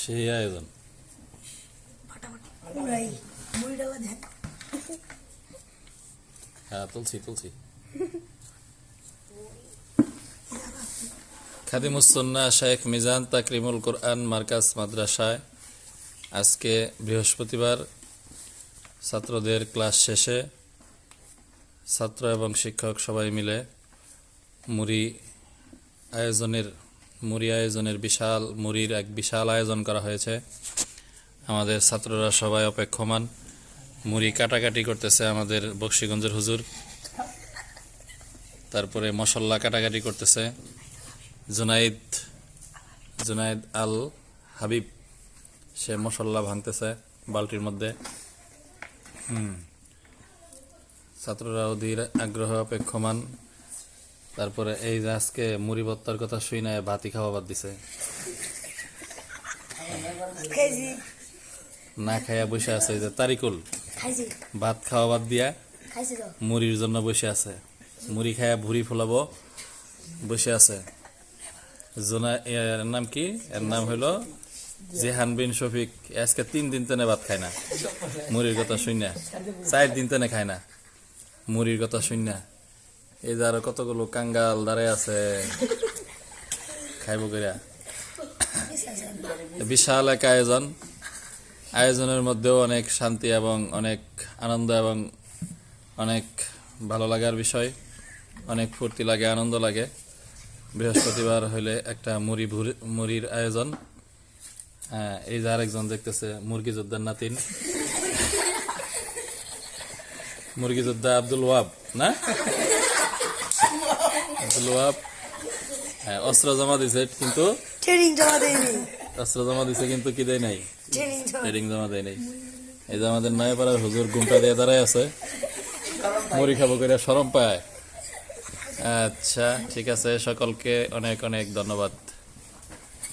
সেই আয়োজন। হ্যাঁ তুলছি তুলছি। খাদিমুসন্না শেখ মিজান তাকরিমুল কোরআন মার্কাজ মাদ্রাসায় আজকে বৃহস্পতিবার ছাত্রদের ক্লাস শেষে ছাত্র এবং শিক্ষক সবাই মিলে মুড়ি আয়োজনের, মুড়ি আয়োজনের বিশাল, মুড়ির এক বিশাল আয়োজন করা হয়েছে। আমাদের ছাত্ররা সবাই অপেক্ষমান। মুড়ি কাটাকাটি করতেছে আমাদের বক্সিগঞ্জের হুজুর। তারপরে মশল্লা কাটাকাটি করতেছে জুনাইদ জুনাইদ আল হাবিব। সে মশল্লা ভাঙতেছে বালতির মধ্যে। ছাত্ররা অধীর আগ্রহ অপেক্ষমান। তারপরে এই যে আজকে মুড়ি ভত্তার কথা শুই না ভাতি খাওয়া বাদ দিছে। না খাইয়া বসে আছে যে তারিকুল। ভাত খাওয়া বাদ দিয়া মুড়ির জন্য বসে আছে। মুড়ি খায়া ভুড়ি ফোলাবো বসে আছে। জোনা এর নাম কি? এর নাম হলো জেহান বিন শফিক। আজকে তিন দিন তেনে ভাত খায় না। মুড়ির কথা শুন চার দিন তেনে খায় না। মুড়ির কথা শুন এই যে আরও কতগুলো কাঙ্গাল দাঁড়ায় আছে খাইব করিয়া বিশাল এক আয়োজন। আয়োজনের মধ্যেও অনেক শান্তি এবং অনেক আনন্দ এবং অনেক ভালো লাগার বিষয়। অনেক ফুর্তি লাগে আনন্দ লাগে। বৃহস্পতিবার হইলে একটা মুড়ি মুড়ির আয়োজন। হ্যাঁ, এই যে আরেকজন দেখতেছে মুরগি যোদ্ধার নাতিন। মুরগি যোদ্ধা আব্দুল ওয়াব না? হ্যাঁ অস্ত্র জমা দিছে কিন্তু ট্রেনিং জমা দেয়নি অস্ত্র জমা দিছে কিন্তু কি দেয় নাই? ট্রেনিং জমা। দেয় নাই। এই যে আমাদের নয়াপাড়ার হুজুর গুমটা দিয়ে দাঁড়ায় আছে মুড়ি খাব করে সরম পায়। আচ্ছা ঠিক আছে সকলকে অনেক অনেক ধন্যবাদ।